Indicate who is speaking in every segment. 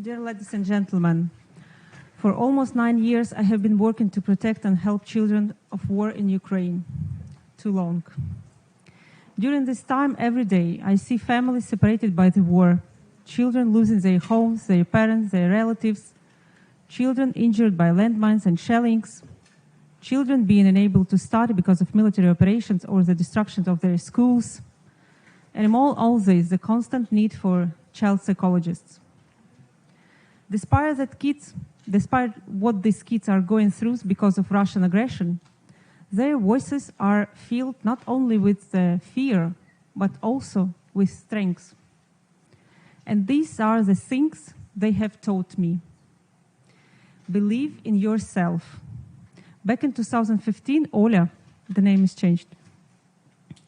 Speaker 1: Dear ladies and gentlemen, for almost nine years I have been working to protect and help children of war in Ukraine. Too long. During this time, every day, I see families separated by the war, children losing their homes, their parents, their relatives, children injured by landmines and shellings, children being unable to study because of military operations or the destruction of their schools, and among all this, the constant need for child psychologists. Despite that kids, despite what these kids are going through because of Russian aggression, their voices are filled not only with uh, fear, but also with strength. And these are the things they have taught me. Believe in yourself. Back in 2015, Ola, the name is changed,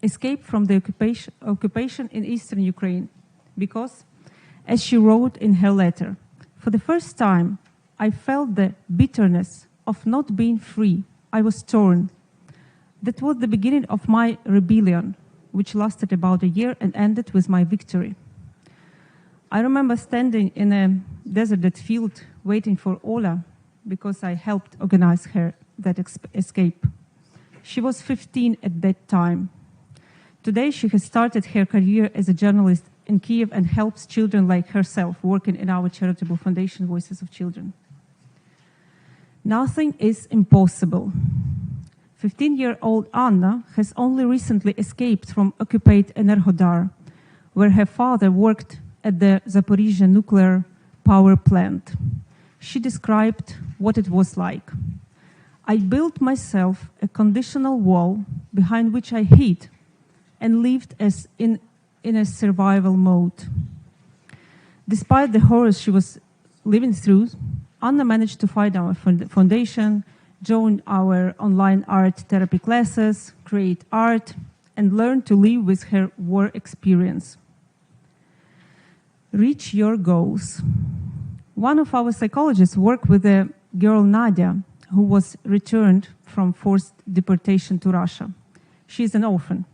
Speaker 1: escaped from the occupation, occupation in eastern Ukraine because, as she wrote in her letter, for the first time, I felt the bitterness of not being free. I was torn. That was the beginning of my rebellion, which lasted about a year and ended with my victory. I remember standing in a deserted field waiting for Ola because I helped organize her that escape. She was 15 at that time. Today, she has started her career as a journalist in Kiev and helps children like herself working in our charitable foundation, Voices of Children. Nothing is impossible. 15 year old Anna has only recently escaped from occupied Enerhodar, where her father worked at the Zaporizhia nuclear power plant. She described what it was like. I built myself a conditional wall behind which I hid and lived as in, in a survival mode. Despite the horrors she was living through, Anna managed to find our foundation, join our online art therapy classes, create art, and learn to live with her war experience. Reach your goals. One of our psychologists worked with a girl, Nadia, who was returned from forced deportation to Russia. She is an orphan.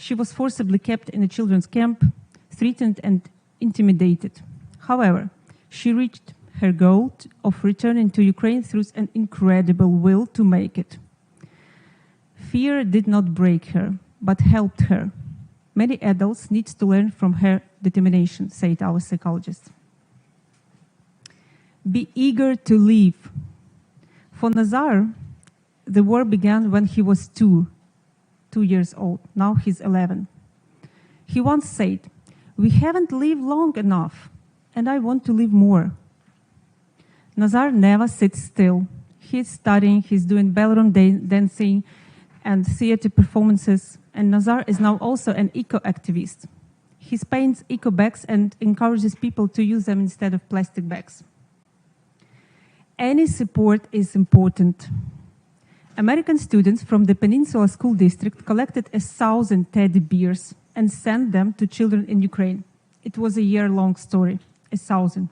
Speaker 1: She was forcibly kept in a children's camp, threatened and intimidated. However, she reached her goal of returning to Ukraine through an incredible will to make it. Fear did not break her, but helped her. Many adults need to learn from her determination, said our psychologist. Be eager to live. For Nazar, the war began when he was two, two years old. Now he's 11. He once said, We haven't lived long enough, and I want to live more. Nazar never sits still. He's studying, he's doing ballroom dancing and theater performances, and Nazar is now also an eco-activist. He paints eco bags and encourages people to use them instead of plastic bags. Any support is important. American students from the Peninsula School District collected a thousand teddy bears and sent them to children in Ukraine. It was a year-long story, a thousand.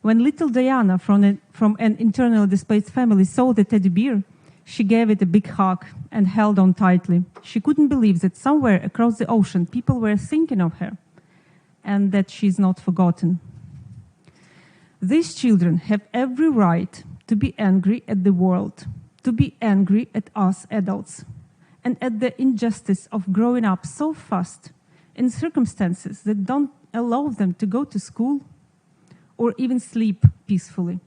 Speaker 1: When little Diana from, a, from an internally displaced family saw the teddy bear, she gave it a big hug and held on tightly. She couldn't believe that somewhere across the ocean people were thinking of her and that she's not forgotten. These children have every right to be angry at the world, to be angry at us adults, and at the injustice of growing up so fast in circumstances that don't allow them to go to school or even sleep peacefully.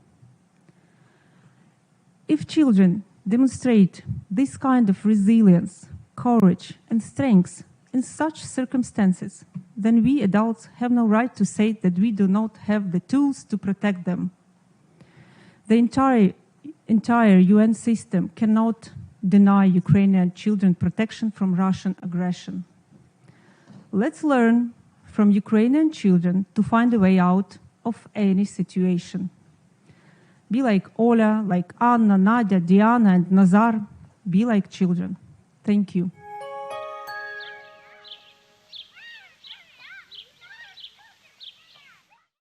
Speaker 1: If children demonstrate this kind of resilience, courage, and strength in such circumstances, then we adults have no right to say that we do not have the tools to protect them. The entire, entire UN system cannot deny Ukrainian children protection from Russian aggression. Let's learn from Ukrainian children to find a way out of any situation. Be like Ola, like Anna, Nadia, Diana, and Nazar. Be like children. Thank you.